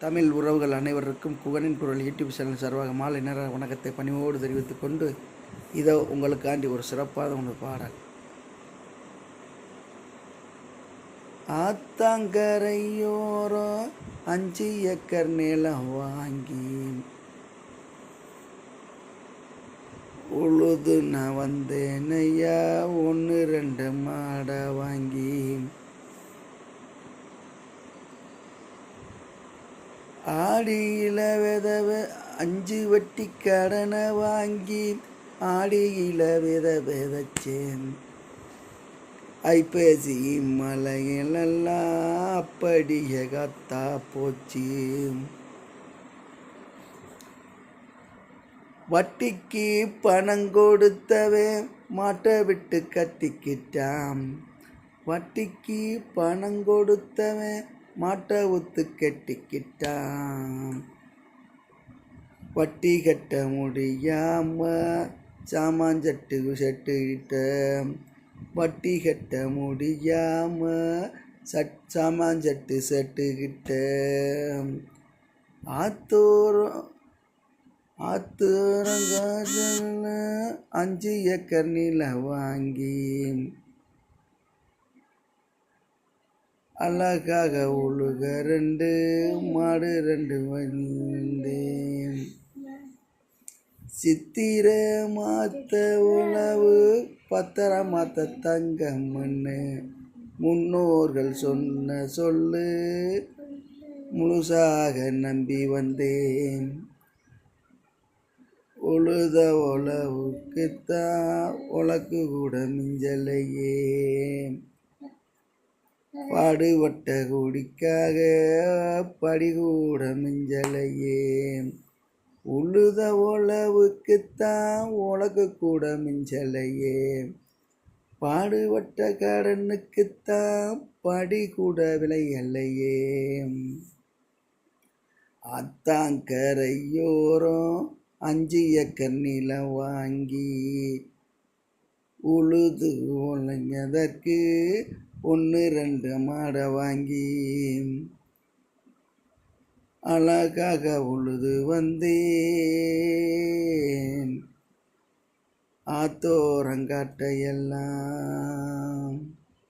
தமிழ் உறவுகள் அனைவருக்கும் குகனின் குரல் யூடியூப் சேனல் சார்பாக மாலை நேர வணக்கத்தை பணிவோடு தெரிவித்துக் கொண்டு இதோ உங்களுக்காண்டி ஒரு சிறப்பான ஒன்று பாடல். ஆத்தாங்கரையோரோ அஞ்சு ஏக்கர் நிலம் வாங்கி உழுது நான் வந்தேன் ஐயா ஒன்று ரெண்டு மாடை வாங்கி ஆடியில விதவ அஞ்சு வட்டி கடனை வாங்கி ஆடியில வித விதச்சேன். ஐப்பேசி மலையிலெல்லாம் அப்படிய கத்தா போச்சு வட்டிக்கு பணம் கொடுத்தவே மாட்டை விட்டு கத்திக்கிட்டான் வட்டிக்கு பணம் கொடுத்தவன் மாட்டை ஒத்து கட்டிக்கிட்டான் வட்டி கட்ட முடியாம சாமாஞ்சட்டு செட்டுக்கிட்ட வட்டி கட்ட முடியாம சட் சாமாஞ்சட்டு செட்டுக்கிட்ட ஆத்தோரம் ஆத்தோரங்காட்டில் அஞ்சு ஏக்கர் நில வாங்கி அழகாக உழுக ரெண்டு மாடு ரெண்டு வந்தேன் சித்திர மாத்த உணவு பத்திர மாத்த தங்க மண்ணு. முன்னோர்கள் சொன்ன சொல்லு முழுசாக நம்பி வந்தேன். உழுத உழவுக்குத்தான் உலக்கு கூட மிஞ்சலையே. பாடுபட்ட குடிக்காக படிகூட மிஞ்சலையே. உழுத உழவுக்குத்தான் உலகு கூட மிஞ்சலையே. பாடுபட்ட கடனுக்குத்தான் படி கூட விலையல்லையே அத்தாங்கரையோரம் அஞ்சு ஏக்கர் நிலம் வாங்கி உழுது உழைஞ்சதற்கு ஒன்று ரெண்டு மாடை வாங்கி அழகாக உழுது வந்தேன். ஆத்தோரங்காட்டையெல்லாம்